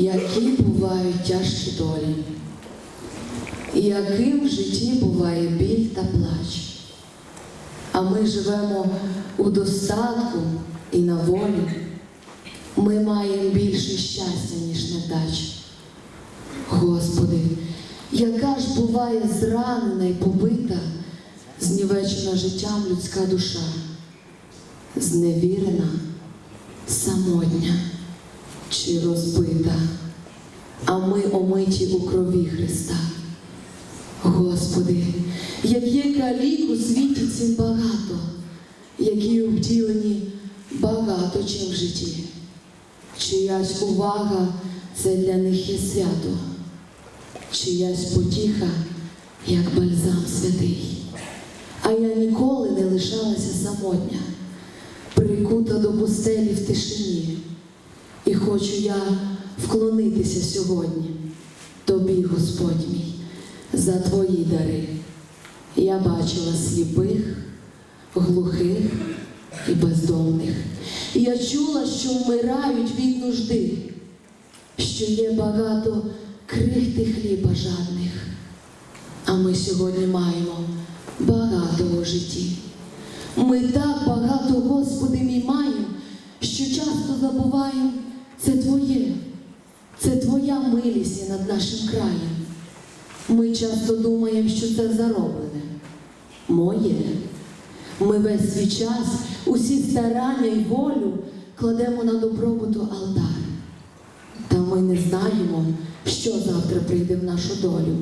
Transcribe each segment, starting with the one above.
які бувають тяжкі долі, яким в житті буває біль та плач. А ми живемо у достатку і на волі. Ми маємо більше щастя, ніж невдач. Господи, яка ж буває зранена і побита, знівечена життям людська душа, зневірена, самотня чи розбита, а ми омиті у крові Христа. Господи, як є калік у світі цим багато, які обділені багато чим в житті. Чиясь увага це для них є свято, чиясь потіха, як бальзам святий. А я ніколи не лишалася самотня, прикута до пустелі в тишині. Хочу я вклонитися сьогодні тобі, Господь мій, за твої дари. Я бачила сліпих, глухих і бездомних. Я чула, що вмирають від нужди, що є багато крихти хліба жадних. А ми сьогодні маємо багато у житті. Ми так багато, Господи, мій маємо, що часто забуваємо, це Твоє, це Твоя милість над нашим краєм. Ми часто думаємо, що це зароблене. Моє. Ми весь свій час, усі старання й волю кладемо на добробуту алтар. Та ми не знаємо, що завтра прийде в нашу долю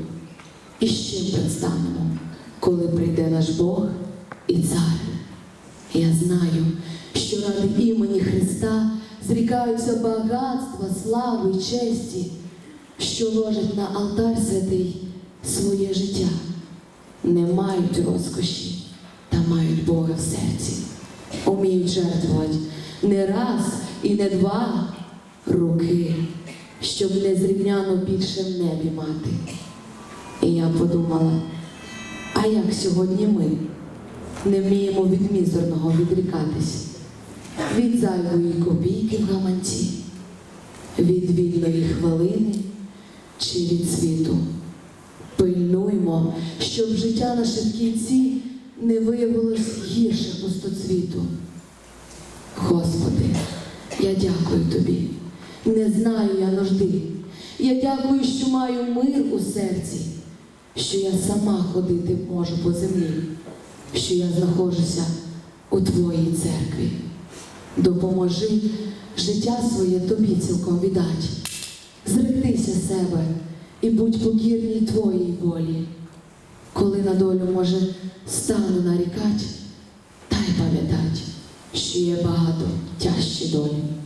і з чим предстанемо, коли прийде наш Бог і Цар. Я знаю, що ради імені Христа зрікаються багатства, слави й честі, що ложать на алтар святий своє життя, не мають розкоші та мають Бога в серці, уміють жертвувати не раз і не два руки, щоб незрівняно більше в небі мати. І я подумала, а як сьогодні ми не вміємо від мізерного відрікатись, від зайвої копійки в гаманці, від вільної хвилини чи від світу. Пильнуймо, щоб життя наше в кінці не виявилось гірше пустоцвіту. Господи, я дякую Тобі. Не знаю я нужди. Я дякую, що маю мир у серці, що я сама ходити можу по землі, що я знаходжуся у Твоїй церкві. Допоможи життя своє тобі цілком віддать. Зректися себе і будь покірній Твоїй волі. Коли на долю, може, стану нарікать, та й пам'ятать, що є багато тяжчі долі.